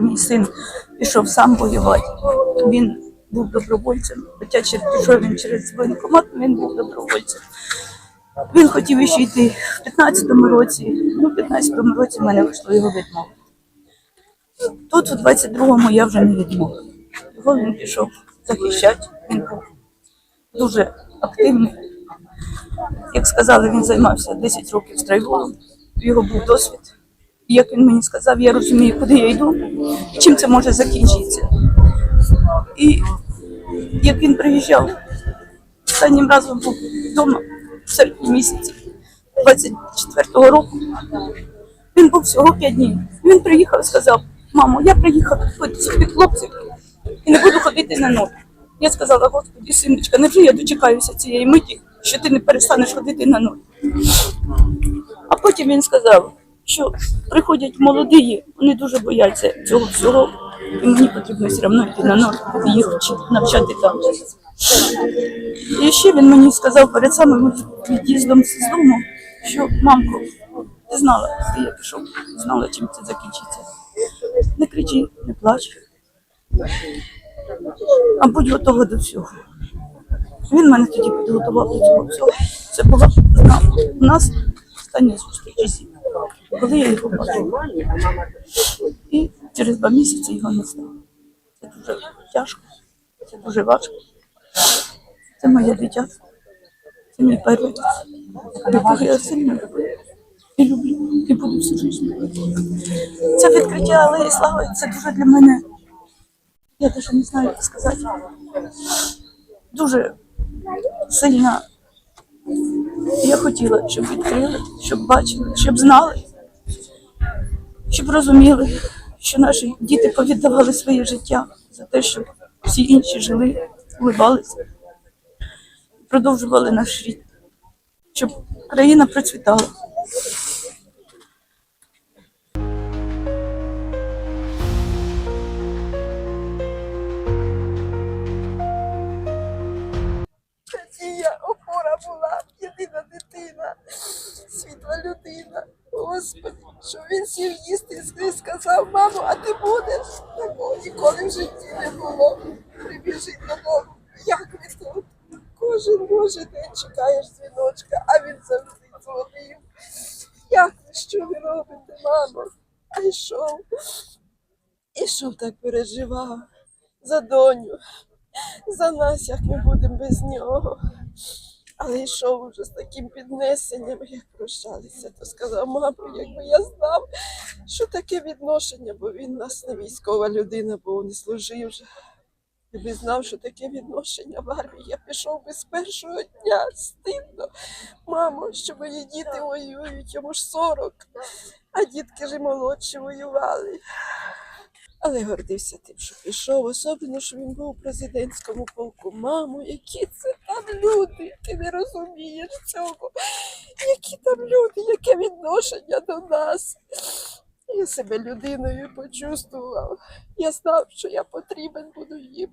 мій син пішов сам воювати. Він був добровольцем, хоча пішов він через воєнкомат, він був добровольцем. Він хотів іще йти в 15-му році. Ну, в 15-му році в мене вийшло його відмовити. Тут, у 22-му, я вже не відмовила. Його він пішов захищати. Він був дуже активний. Як сказали, він займався 10 років страйком. Його був досвід. Як він мені сказав, я розумію, куди я йду і чим це може закінчитися. І як він приїжджав, останнім разом був вдома в серпні місяці 24-го року. Він був всього 5 днів. Він приїхав і сказав: мамо, я приїхав собі хлопців і не буду ходити на ноги. Я сказала, господи, синочка, невже я дочекаюся цієї миті, що ти не перестанеш ходити на ноги. А потім він сказав, що приходять молоді, вони дуже бояться цього всього, і мені потрібно все одно йти на і їх навчати там. І ще він мені сказав перед самим від'їздом з дому, що мамко, ти знала, ти я пішов, знала, чим це закінчиться. Не кричи, не плач, а будь готова до всього. Він мене тоді підготував до цього всього. Це була у нас остання зустріч коли я його бачила. І через два місяці його не стало. Це дуже тяжко, це дуже важко. Це моє дитя. Це мій перець, якого я сильно люблю. І люблю, і буду всю життя. Це відкриття Алеї Слави, це дуже для мене. Я навіть не знаю, як сказати. Дуже сильна. Я хотіла, щоб відкрили, щоб бачили, щоб знали, щоб розуміли, що наші діти повіддавали своє життя за те, щоб всі інші жили, улибалися, продовжували наш рід, щоб країна процвітала. Що він сів їсти і сказав, мамо, а ти будеш? Такого ніколи в житті не було. Прибіжить додому. Як ви тут? Кожен божий день чекаєш дзвіночка, а він завжди дзвонив. Як ви, що ви робите, мамо? А йшов. Ішов так переживав за доню за нас, як ми будемо без нього. Але йшов уже з таким піднесенням, як прощалися, то сказав, мамо, якби я знав, що таке відношення, бо він нас не військова людина, бо не служив вже. Якби знав, що таке відношення в армії, я пішов би з першого дня стидно. Мамо, що мої діти воюють, йому ж 40, а дітки ж молодші воювали. Але гордився тим, що пішов, особливо, що він був у президентському полку. Мамо, які це там люди, ти не розумієш цього. Які там люди, яке відношення до нас. Я себе людиною почувствував. Я знав, що я потрібен буду їм.